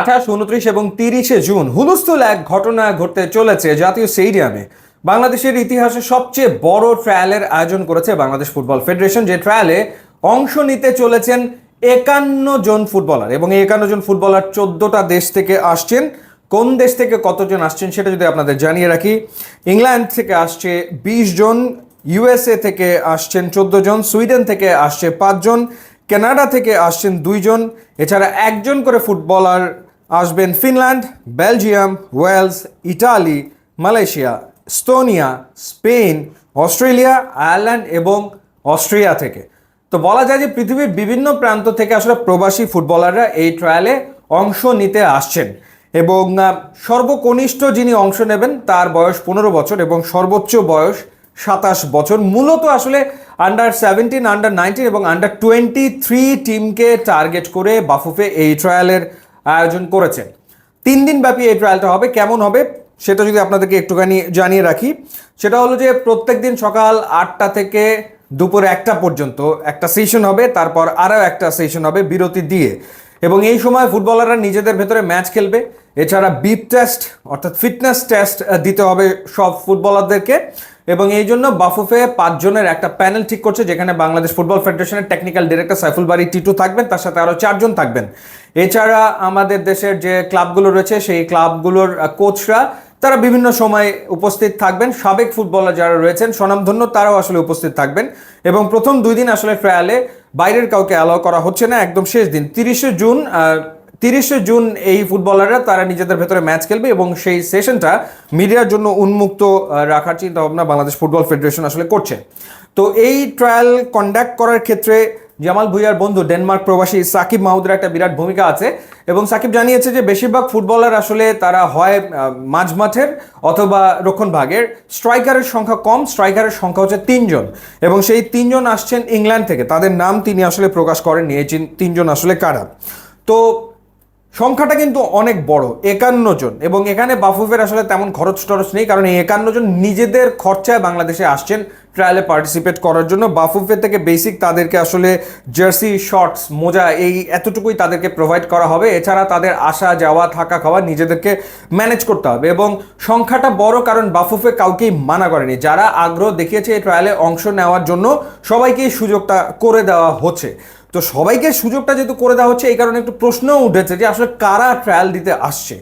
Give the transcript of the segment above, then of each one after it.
আঠাশ, উনত্রিশ এবং তিরিশে জুন হুলস্থুল এক ঘটনা ঘটতে চলেছে জাতীয় স্টেডিয়ামে। বাংলাদেশের ইতিহাসে সবচেয়ে বড় ট্রায়ালের আয়োজন করেছে বাংলাদেশ ফুটবল ফেডারেশন, যে ট্রায়ালে অংশ নিতে চলেছেন একান্ন জন ফুটবলার এবং এই একান্ন জন ফুটবলার চোদ্দটা দেশ থেকে আসছেন। কোন দেশ থেকে কতজন আসছেন সেটা যদি আপনাদের জানিয়ে রাখি, ইংল্যান্ড থেকে আসছে বিশ জন ইউএসএ থেকে আসছেন চোদ্দ জন, সুইডেন থেকে আসছে পাঁচজন কানাডা থেকে আসছেন দুইজন, এছাড়া একজন করে ফুটবলার আসবেন Finland, Belgium, Wales, Italy, Malaysia Estonia Spain, Australia, Ireland এবং অস্ট্রিয়া থেকে। তো বলা যায় যে পৃথিবীর বিভিন্ন প্রান্ত থেকে আসলে প্রবাসী ফুটবলাররা এই ট্রায়ালে অংশ নিতে আসছেন এবং সর্বকনিষ্ঠ যিনি অংশ নেবেন তার বয়স পনেরো বছর এবং সর্বোচ্চ বয়স সাতাশ বছর। মূলত আসলে আন্ডার সেভেন্টিন আন্ডার নাইনটিন এবং আন্ডার টোয়েন্টি থ্রি টিমকে টার্গেট করে বাফুফে এই ট্রায়ালের আয়োজন করেছেন তিন দিন ব্যাপী এই ট্রায়ালটা হবে। কেমন হবে সেটা যদি আপনাদেরকে একটুখানি জানিয়ে রাখি, সেটা হলো যে প্রত্যেক দিন সকাল আটটা থেকে দুপুর একটা পর্যন্ত একটা সেশন হবে, তারপর আরও একটা সেশন হবে বিরতি দিয়ে। এবং এই সময় ফুটবলাররা নিজেদের ভেতরে ম্যাচ খেলবে। এছাড়া বিপ টেস্ট অর্থাৎ ফিটনেস টেস্ট দিতে হবে সব ফুটবলারদেরকে। এবং এই জন্য বাফুফে পাঁচজনের একটা প্যানেল ঠিক করছে, যেখানে বাংলাদেশ ফুটবল ফেডারেশনের টেকনিক্যাল ডিরেক্টর সাইফুল বাড়ি, টিটু থাকবেন, তার সাথে আরও চারজন থাকবেন। এছাড়া আমাদের দেশের যে ক্লাবগুলো রয়েছে, সেই ক্লাবগুলোর কোচরা তারা বিভিন্ন সময় উপস্থিত থাকবেন। সাবেক ফুটবলার যারা রয়েছেন, স্বনামধন্য, তারাও আসলে উপস্থিত থাকবেন। এবং প্রথম দুই দিন আসলে ট্রায়ালে বাইরের কাউকে অ্যালাউ করা হচ্ছে না, একদম শেষ দিন। তিরিশে জুন তিরিশে জুন এই ফুটবলাররা, তারা নিজেদের ভেতরে ম্যাচ খেলবে এবং সেই সেশনটা মিডিয়ার জন্য উন্মুক্ত রাখার চিন্তা ভাবনা বাংলাদেশ ফুটবল ফেডারেশন আসলে করছে। তো এই ট্রায়াল কন্ডাক্ট করার ক্ষেত্রে জামাল ভুইয়ার বন্ধু ডেনমার্ক প্রবাসী সাকিব মাহুদের একটা বিরাট ভূমিকা আছে এবং সাকিব জানিয়েছে যে বেশিরভাগ ফুটবলার আসলে তারা হয় মাঝমাঠের অথবা রক্ষণ ভাগের। স্ট্রাইকারের সংখ্যা কম, স্ট্রাইকারের সংখ্যা হচ্ছে তিনজন এবং সেই তিনজন আসছেন ইংল্যান্ড থেকে। তাদের নাম তিনি আসলে প্রকাশ করেননি, এই তিনজন আসলে কারা? তো সংখ্যাটা কিন্তু অনেক বড়, একান্ন জন। এবং এখানে বাফুফের আসলে তেমন খরচ টরচ নেই, কারণ এই একান্ন জন নিজেদের খরচায় বাংলাদেশে আসছেন ট্রায়ালে পার্টিসিপেট করার জন্য। বাফুফে থেকে বেসিক তাদেরকে আসলে জার্সি শর্টস মোজা এই এতটুকুই তাদেরকে প্রোভাইড করা হবে। এছাড়া তাদের আসা, যাওয়া, থাকা, খাওয়া নিজেদেরকে ম্যানেজ করতে হবে। এবং সংখ্যাটা বড় কারণ বাফুফে কাউকেই মানা করেনি। যারা আগ্রহ দেখিয়েছে এই ট্রায়ালে অংশ নেওয়ার জন্য সবাইকেই সুযোগটা করে দেওয়া হচ্ছে। তো সবাইকে সুযোগটা যেহেতু করে দেওয়া হচ্ছে, এই কারণে একটু প্রশ্ন উঠেছে যে আসলে কারা ট্রায়াল দিতে আসছে।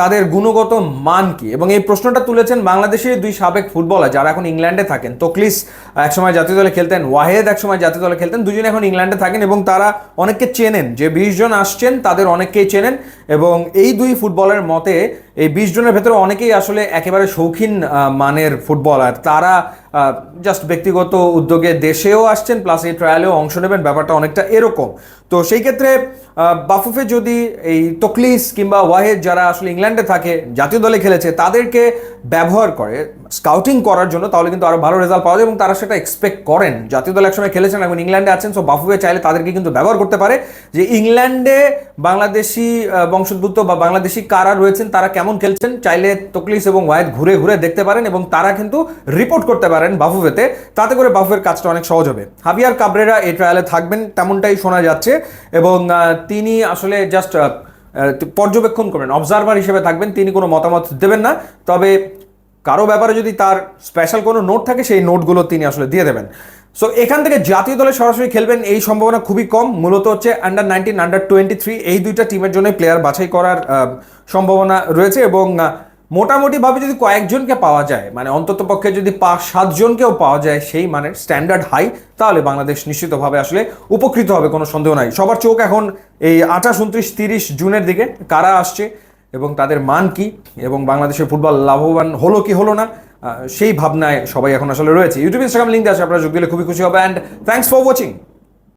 তাদের গুণগত মান কি? এবং এই প্রশ্নটা তুলেছেন বাংলাদেশের দুই সাবেক ফুটবলার যারা এখন ইংল্যান্ডে থাকেন। তকলিস একসময় জাতীয় দলে খেলতেন, ওয়াহেদ একসময় জাতীয় দলে খেলতেন, দুজনে এখন ইংল্যান্ডে থাকেন এবং তারা অনেককে চেনেন। যে বিশ জন আসছেন, তাদের অনেককেই চেনেন এবং এই দুই ফুটবলের মতে এই বিশ জনের ভেতরে অনেকেই আসলে একেবারে শৌখিন মানের ফুটবলার। তারা জাস্ট ব্যক্তিগত উদ্যোগে দেশেও আসছেন প্লাস এই ট্রায়ালেও অংশ নেবেন, ব্যাপারটা অনেকটা এরকম। তো সেই ক্ষেত্রে বাফুফে যদি এই তকলিস কিংবা ওয়াহেদ যারা আসলে ইংল্যান্ডে থাকে, জাতীয় দলে খেলেছে, তাদেরকে ব্যবহার করে স্কাউটিং করার জন্য তাহলে কিন্তু আরও ভালো রেজাল্ট পাওয়া যায় এবং তারা সেটা এক্সপেক্ট করেন। জাতীয় দলে একসময় খেলেছেন এখন ইংল্যান্ডে আছেন সো বাফুফে চাইলে তাদেরকে কিন্তু ব্যবহার করতে পারে। যে ইংল্যান্ডে বাংলাদেশি বংশোদ্ভূত বা বাংলাদেশি কারা রয়েছেন, তারা কেমন খেলছেন, চাইলে তকলিস এবং ওয়াহেদ ঘুরে ঘুরে দেখতে পারেন এবং তারা কিন্তু রিপোর্ট করতে পারেন বাফুফেতে। তাতে করে বাফুফের কাজটা অনেক সহজ হবে। হাবিয়ার কাবরেরা এই ট্রায়ালে থাকবেন, তেমনটাই শোনা যাচ্ছে এবং তিনি আসলে জাস্ট পর্যবেক্ষণ করবেন অবজারভার হিসেবে থাকবেন, তিনি কোনো মতামত দেবেন না। তবে কারও ব্যাপারে যদি তার স্পেশাল কোনো নোট থাকে, সেই নোটগুলো তিনি আসলে দিয়ে দেবেন। সো এখান থেকে জাতীয় দলে সরাসরি খেলবেন, এই সম্ভাবনা খুবই কম। মূলত হচ্ছে under nineteen under twenty three এই দুইটা টিমের জন্য প্লেয়ার বাছাই করার সম্ভাবনা রয়েছে এবং মোটামুটিভাবে যদি কয়েকজনকে পাওয়া যায় মানে অন্তত পক্ষে যদি পাঁচ, সাতজনকেও পাওয়া যায় সেই মানের স্ট্যান্ডার্ড হাই তাহলে বাংলাদেশ নিশ্চিতভাবে আসলে উপকৃত হবে, কোনো সন্দেহ নাই। সবার চোখ এখন এই আঠাশ, উনত্রিশ, তিরিশ জুনের দিকে, কারা আসছে এবং তাদের মান কি, এবং বাংলাদেশের ফুটবল লাভবান হলো কি হলো না সেই ভাবনায় সবাই এখন আসলে রয়েছে। ইউটিউব ইনস্টাগ্রাম লিঙ্ক আছে, আপনারা যোগ দিলে খুবই খুশি হবে অ্যান্ড থ্যাংকস ফর ওয়াচিং